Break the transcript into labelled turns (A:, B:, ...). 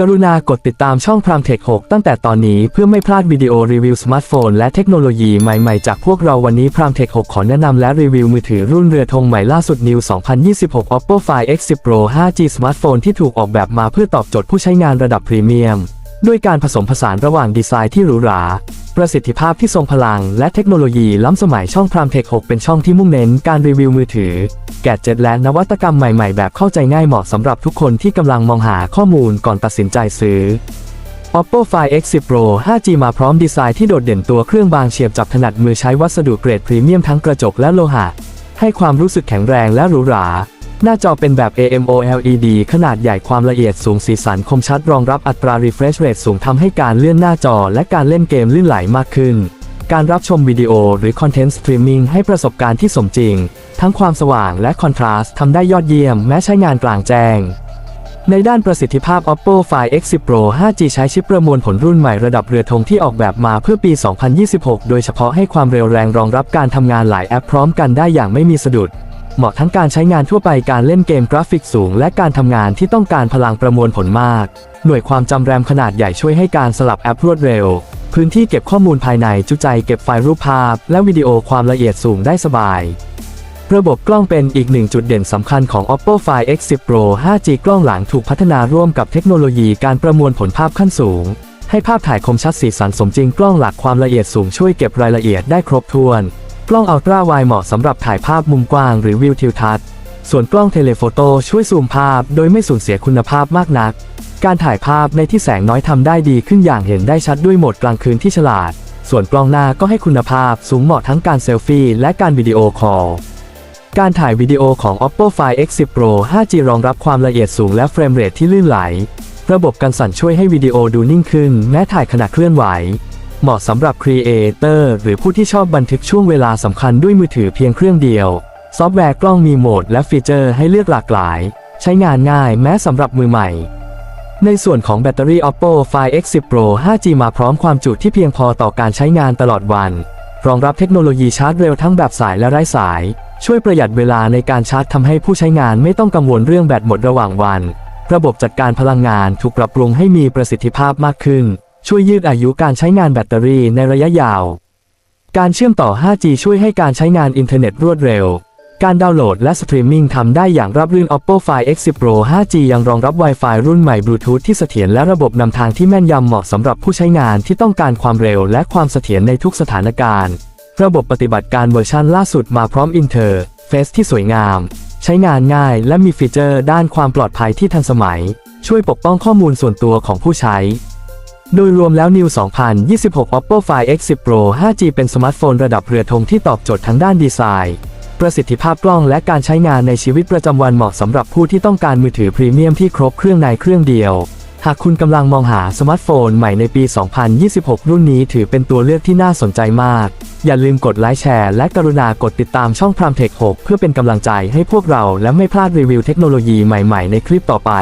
A: กรุณากดติดตามช่องพรามเทค6ตั้งแต่ตอนนี้เพื่อไม่พลาดวิดีโอรีวิวสมาร์ทโฟนและเทคโนโลยีใหม่ๆ จากพวกเราวันนี้พรามเทค6ขอแนะนำและรีวิวมือถือรุ่นเรือธงใหม่ล่าสุด New 2026 Oppo Find X10 Pro 5G สมาร์ทโฟนที่ถูกออกแบบมาเพื่อตอบโจทย์ผู้ใช้งานระดับพรีเมียม ด้วยการผสมผสานระหว่างดีไซน์ที่หรูหรา ประสิทธิภาพที่ทรงพลัง และเทคโนโลยีล้ำสมัยช่องพรามเทค 6 เป็นช่องที่มุ่งเน้นการรีวิวมือถือ แกดเจ็ตและนวัตกรรมใหม่ๆ แบบเข้าใจง่ายเหมาะสำหรับทุกคนที่กำลังมองหาข้อมูลก่อนตัดสินใจซื้อ Oppo Find X10 Pro 5G มาพร้อมดีไซน์ที่โดดเด่นตัวเครื่องบางเฉียบจับถนัดมือใช้วัสดุเกรดพรีเมียมทั้งกระจกและโลหะ ให้ความรู้สึกแข็งแรงและหรูหรา หน้าจอเป็นแบบ AMOLED ขนาดใหญ่ความละเอียดสูงสีสันคมชัดรองรับอัตรา refresh rate สูงทำให้การเลื่อนหน้าจอและการเล่นเกมลื่นไหลมากขึ้น การรับชมวิดีโอหรือคอนเทนต์สตรีมมิ่งให้ประสบการณ์ที่สมจริง ทั้งความสว่างและคอนทราสต์ทำได้ยอดเยี่ยมแม้ใช้งานกลางแจ้ง ในด้านประสิทธิภาพ Oppo Find X10 Pro 5G ใช้ชิปประมวลผลรุ่นใหม่ระดับเรือธงที่ออกแบบมาเพื่อปี 2026 โดยเฉพาะให้ความเร็วแรงรองรับการทำงานหลายแอปพร้อมกันได้อย่างไม่มีสะดุด เหมาะทั้งการใช้งานทั่วไปการเล่นเกมกราฟิกสูง และการทำงานที่ต้องการพลังประมวลผลมาก หน่วยความจำแรมขนาดใหญ่ช่วยให้การสลับแอปรวดเร็ว พื้นที่เก็บข้อมูลภายในจุใจเก็บไฟล์รูปภาพ และวิดีโอความละเอียดสูงได้สบายระบบกล้องเป็นอีกหนึ่งจุดเด่นสำคัญของ Oppo Find X10 Pro 5G กล้องหลังถูกพัฒนาร่วมกับเทคโนโลยีการประมวลผลภาพขั้นสูง ให้ภาพถ่ายคมชัดสีสันสมจริงกล้องหลักความละเอียดสูงช่วยเก็บรายละเอียดได้ครบถ้วน กล้องอัลตร้าไวเหมาะสำหรับถ่ายภาพมุมกว้างหรือวิวทิวทัศน์ ส่วนกล้องเทเลโฟโต้ช่วยซูมภาพโดยไม่สูญเสียคุณภาพมากนัก การถ่ายภาพในที่แสงน้อยทำได้ดีขึ้นอย่างเห็นได้ชัดด้วยโหมดกลางคืนที่ฉลาด ส่วนกล้องหน้าก็ให้คุณภาพสูงเหมาะทั้งการเซลฟี่และการวิดีโอคอล การถ่ายวิดีโอของ Oppo Find X10 Pro 5G รองรับความละเอียดสูงและเฟรมเรทที่ลื่นไหล ระบบกันสั่นช่วยให้วิดีโอดูนิ่งขึ้นแม้ถ่ายขณะเคลื่อนไหว เหมาะสำหรับครีเอเตอร์หรือผู้ที่ชอบบันทึกช่วงเวลาสำคัญด้วยมือถือเพียงเครื่องเดียว ซอฟต์แวร์กล้องมีโหมดและฟีเจอร์ให้เลือกหลากหลาย ใช้งานง่ายแม้สำหรับมือใหม่ ในส่วนของแบตเตอรี่ Oppo Find X10 Pro 5G มาพร้อมความจุที่เพียงพอต่อการใช้งานตลอดวัน รองรับเทคโนโลยีชาร์จเร็วทั้งแบบสายและไร้สาย ช่วยประหยัดเวลาในการชาร์จทำให้ผู้ใช้งานไม่ต้องกังวลเรื่องแบตหมดระหว่างวัน ระบบจัดการพลังงานถูกปรับปรุงให้มีประสิทธิภาพมากขึ้น ช่วยยืดอายุการใช้งานแบตเตอรี่ในระยะยาว การเชื่อมต่อ 5G ช่วยให้การใช้งานอินเทอร์เน็ตรวดเร็ว การดาวน์โหลดและสตรีมมิ่งทำได้อย่างราบรื่น Oppo Find X10 Pro 5G ยังรองรับ Wi-Fi รุ่นใหม่บลูทูธที่เสถียรและระบบนำทางที่แม่นยำเหมาะสำหรับผู้ใช้งานที่ต้องการความเร็วและความเสถียรในทุกสถานการณ์ ระบบปฏิบัติการเวอร์ชันล่าสุดมาพร้อมอินเทอร์เฟซที่สวยงาม ใช้งานง่ายและมีฟีเจอร์ด้านความปลอดภัยที่ทันสมัย ช่วยปกป้องข้อมูลส่วนตัวของผู้ใช้ โดยรวมแล้ว New 2026 Oppo Find X10 Pro 5G เป็นสมาร์ทโฟนระดับเรือธงที่ตอบโจทย์ทั้งด้านดีไซน์ ประสิทธิภาพกล้องและการใช้งานในชีวิตประจำวันเหมาะสำหรับผู้ที่ต้องการมือถือพรีเมียมที่ครบเครื่องในเครื่องเดียว หากคุณกำลังมองหาสมาร์ทโฟนใหม่ในปี 2026 รุ่นนี้ถือเป็นตัวเลือกที่น่าสนใจมาก อย่าลืมกดไลค์แชร์และกรุณากดติดตามช่องพรามเทค6เพื่อเป็นกำลังใจให้พวกเราและไม่พลาดรีวิวเทคโนโลยีใหม่ๆ ในคลิปต่อไป